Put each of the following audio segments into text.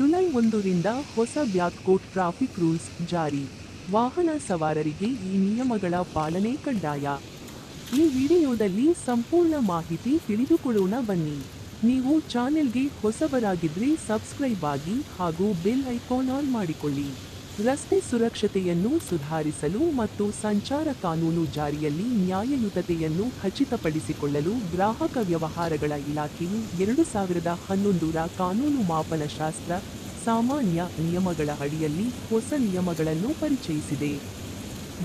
July ಒಂದರಿಂದ ಹೊಸ ಬ್ಯಾಕ್ಕೋಟ್ traffic rules ಜಾರಿ. ವಾಹನ ಸವಾರರಿಗೆ ಈ ನಿಯಮಗಳ ಪಾಲನೆ ಕಡ್ಡಾಯ. ಈ ವಿಡಿಯೋದಲ್ಲಿ ಸಂಪೂರ್ಣ ಮಾಹಿತಿ ತಿಳಿದುಕೊಳ್ಳೋಣ ಬನ್ನಿ. ನೀವು ಚಾನೆಲ್ಗೆ ಹೊಸಬರಾಗಿದ್ರೆ ಸಬ್ಸ್ಕ್ರೈಬ್ ಆಗಿ ಹಾಗೂ ಬೆಲ್ ಐಕಾನ್ ಆನ್ ಮಾಡಿಕೊಳ್ಳಿ. ರಸ್ತೆ ಸುರಕ್ಷತೆಯನ್ನು ಸುಧಾರಿಸಲು ಮತ್ತು ಸಂಚಾರ ಕಾನೂನು ಜಾರಿಯಲ್ಲಿ ನ್ಯಾಯಯುತತೆಯನ್ನು ಖಚಿತಪಡಿಸಿಕೊಳ್ಳಲು ಗ್ರಾಹಕ ವ್ಯವಹಾರಗಳ ಇಲಾಖೆಯು ಎರಡು ಸಾವಿರದ ಹನ್ನೊಂದರ ಕಾನೂನು ಮಾಪನಶಾಸ್ತ್ರ ಸಾಮಾನ್ಯ ನಿಯಮಗಳ ಅಡಿಯಲ್ಲಿ ಹೊಸ ನಿಯಮಗಳನ್ನು ಪರಿಚಯಿಸಿದೆ.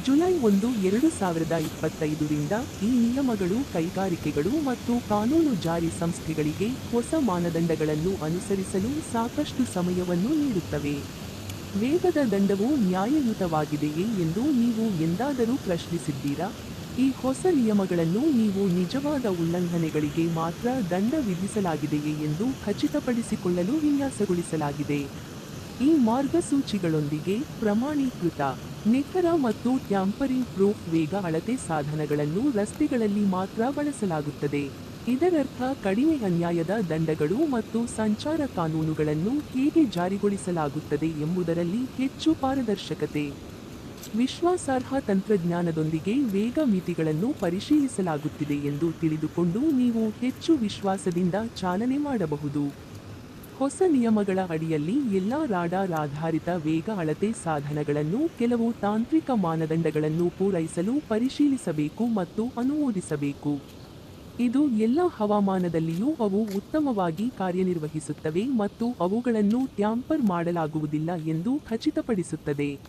ಜುಲೈ ಒಂದು, ಎರಡು ಸಾವಿರದ ಇಪ್ಪತ್ತೈದರಿಂದ ಈ ನಿಯಮಗಳು ಕೈಗಾರಿಕೆಗಳು ಮತ್ತು ಕಾನೂನು ಜಾರಿ ಸಂಸ್ಥೆಗಳಿಗೆ ಹೊಸ ಮಾನದಂಡಗಳನ್ನು ಅನುಸರಿಸಲು ಸಾಕಷ್ಟು ಸಮಯವನ್ನು ನೀಡುತ್ತವೆ. ವೇಗದ ದಂಡವು ನ್ಯಾಯಯುತವಾಗಿದೆಯೇ ಎಂದು ನೀವು ಎಂದಾದರೂ ಪ್ರಶ್ನಿಸಿದ್ದೀರಾ? ಈ ಹೊಸ ನಿಯಮಗಳನ್ನು ನೀವು ನಿಜವಾದ ಉಲ್ಲಂಘನೆಗಳಿಗೆ ಮಾತ್ರ ದಂಡ ವಿಧಿಸಲಾಗಿದೆಯೇ ಎಂದು ಖಚಿತಪಡಿಸಿಕೊಳ್ಳಲು ವಿನ್ಯಾಸಗೊಳಿಸಲಾಗಿದೆ. ಈ ಮಾರ್ಗಸೂಚಿಗಳೊಂದಿಗೆ ಪ್ರಮಾಣೀಕೃತ, ನಿಖರ ಮತ್ತು ಟ್ಯಾಂಪರಿಂಗ್ ಪ್ರೂಫ್ ವೇಗ ಅಳತೆ ಸಾಧನಗಳನ್ನು ರಸ್ತೆಗಳಲ್ಲಿ ಮಾತ್ರ ಬಳಸಲಾಗುತ್ತದೆ. ಇದರರ್ಥ ಕಡಿಮೆ ಅನ್ಯಾಯದ ದಂಡಗಳು ಮತ್ತು ಸಂಚಾರ ಕಾನೂನುಗಳನ್ನು ಹೇಗೆ ಜಾರಿಗೊಳಿಸಲಾಗುತ್ತದೆ ಎಂಬುದರಲ್ಲಿ ಹೆಚ್ಚು ಪಾರದರ್ಶಕತೆ. ವಿಶ್ವಾಸಾರ್ಹ ತಂತ್ರಜ್ಞಾನದೊಂದಿಗೆ ವೇಗ ಮಿತಿಗಳನ್ನು ಪರಿಶೀಲಿಸಲಾಗುತ್ತಿದೆ ಎಂದು ತಿಳಿದುಕೊಂಡು ನೀವು ಹೆಚ್ಚು ವಿಶ್ವಾಸದಿಂದ ಚಾಲನೆ ಮಾಡಬಹುದು. ಹೊಸ ನಿಯಮಗಳ ಅಡಿಯಲ್ಲಿ ಎಲ್ಲಾ ರಾಡಾರ್ ಆಧಾರಿತ ವೇಗ ಅಳತೆ ಸಾಧನಗಳನ್ನು ಕೆಲವು ತಾಂತ್ರಿಕ ಮಾನದಂಡಗಳನ್ನು ಪೂರೈಸಲು ಪರಿಶೀಲಿಸಬೇಕು ಮತ್ತು ಅನುಮೋದಿಸಬೇಕು. ಇದು ಎಲ್ಲ ಹವಾಮಾನದಲ್ಲಿಯೂ ಅವು ಉತ್ತಮವಾಗಿ ಕಾರ್ಯನಿರ್ವಹಿಸುತ್ತವೆ ಮತ್ತು ಅವುಗಳನ್ನು ಟ್ಯಾಂಪರ್ ಮಾಡಲಾಗುವುದಿಲ್ಲ ಎಂದು ಖಚಿತಪಡಿಸುತ್ತದೆ.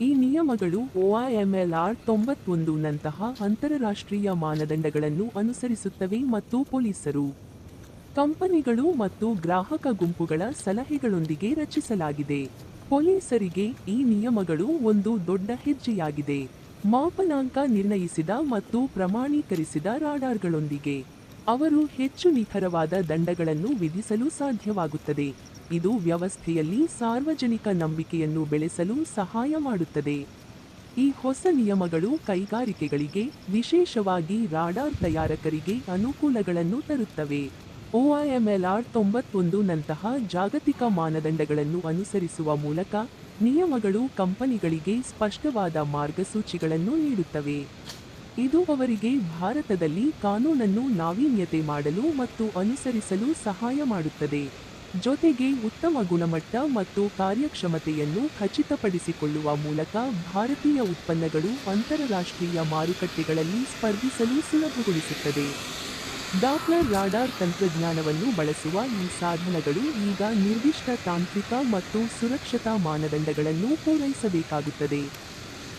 ಈ ನಿಯಮಗಳು ಒಐಎಂಎಲ್ಆರ್ ತೊಂಬತ್ತೊಂದು ನಂತಹ ಅಂತಾರಾಷ್ಟ್ರೀಯ ಮಾನದಂಡಗಳನ್ನು ಅನುಸರಿಸುತ್ತವೆ ಮತ್ತು ಪೊಲೀಸರು, ಕಂಪನಿಗಳು ಮತ್ತು ಗ್ರಾಹಕ ಗುಂಪುಗಳ ಸಲಹೆಗಳೊಂದಿಗೆ ರಚಿಸಲಾಗಿದೆ. ಪೊಲೀಸರಿಗೆ ಈ ನಿಯಮಗಳು ಒಂದು ದೊಡ್ಡ ಹೆಜ್ಜೆಯಾಗಿದೆ. ಮಾಪನಾಂಕ ನಿರ್ಣಯಿಸಿದ ಮತ್ತು ಪ್ರಮಾಣೀಕರಿಸಿದ ರಾಡಾರ್ಗಳೊಂದಿಗೆ, ಅವರು ಹೆಚ್ಚು ನಿಖರವಾದ ದಂಡಗಳನ್ನು ವಿಧಿಸಲು ಸಾಧ್ಯವಾಗುತ್ತದೆ. ಇದು ವ್ಯವಸ್ಥೆಯಲ್ಲಿ ಸಾರ್ವಜನಿಕ ನಂಬಿಕೆಯನ್ನು ಬೆಳೆಸಲು ಸಹಾಯ ಮಾಡುತ್ತದೆ. ಈ ಹೊಸ ನಿಯಮಗಳು ಕೈಗಾರಿಕೆಗಳಿಗೆ, ವಿಶೇಷವಾಗಿ ರಾಡಾರ್ ತಯಾರಕರಿಗೆ ಅನುಕೂಲಗಳನ್ನು ತರುತ್ತವೆ. ಒಐಎಂಎಲ್ಆರ್ ತೊಂಬತ್ತೊಂದು ನಂತಹ ಜಾಗತಿಕ ಮಾನದಂಡಗಳನ್ನು ಅನುಸರಿಸುವ ಮೂಲಕ ನಿಯಮಗಳು ಕಂಪನಿಗಳಿಗೆ ಸ್ಪಷ್ಟವಾದ ಮಾರ್ಗಸೂಚಿಗಳನ್ನು ನೀಡುತ್ತವೆ. ಇದು ಅವರಿಗೆ ಭಾರತದಲ್ಲಿ ಕಾನೂನನ್ನು ನಾವೀನ್ಯತೆ ಮಾಡಲು ಮತ್ತು ಅನುಸರಿಸಲು ಸಹಾಯ ಮಾಡುತ್ತದೆ. ಜೊತೆಗೆ ಉತ್ತಮ ಗುಣಮಟ್ಟ ಮತ್ತು ಕಾರ್ಯಕ್ಷಮತೆಯನ್ನು ಖಚಿತಪಡಿಸಿಕೊಳ್ಳುವ ಮೂಲಕ ಭಾರತೀಯ ಉತ್ಪನ್ನಗಳು ಅಂತಾರಾಷ್ಟ್ರೀಯ ಮಾರುಕಟ್ಟೆಗಳಲ್ಲಿ ಸ್ಪರ್ಧಿಸಲು ಸುಲಭಗೊಳಿಸುತ್ತದೆ. ಡಾಪ್ಲರ್ ರಾಡಾರ್ ತಂತ್ರಜ್ಞಾನವನ್ನು ಬಳಸುವ ಈ ಸಾಧನಗಳು ಈಗ ನಿರ್ದಿಷ್ಟ ತಾಂತ್ರಿಕ ಮತ್ತು ಸುರಕ್ಷತಾ ಮಾನದಂಡಗಳನ್ನು ಪೂರೈಸಬೇಕಾಗುತ್ತದೆ.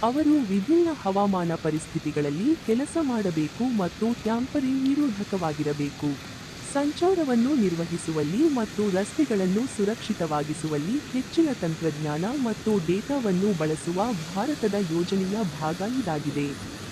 ಅವರು ವಿಭಿನ್ನ ಹವಾಮಾನ ಪರಿಸ್ಥಿತಿಗಳಲ್ಲಿ ಕೆಲಸ ಮಾಡಬೇಕು ಮತ್ತು ಟ್ಯಾಂಪರಿಂಗ್ ನಿರೋಧಕವಾಗಿರಬೇಕು. ಸಂಚಾರವನ್ನು ನಿರ್ವಹಿಸುವಲ್ಲಿ ಮತ್ತು ರಸ್ತೆಗಳನ್ನು ಸುರಕ್ಷಿತವಾಗಿಸುವಲ್ಲಿ ಹೆಚ್ಚಿನ ತಂತ್ರಜ್ಞಾನ ಮತ್ತು ಡೇಟಾವನ್ನು ಬಳಸುವ ಭಾರತದ ಯೋಜನೆಯ ಭಾಗ ಇದಾಗಿದೆ.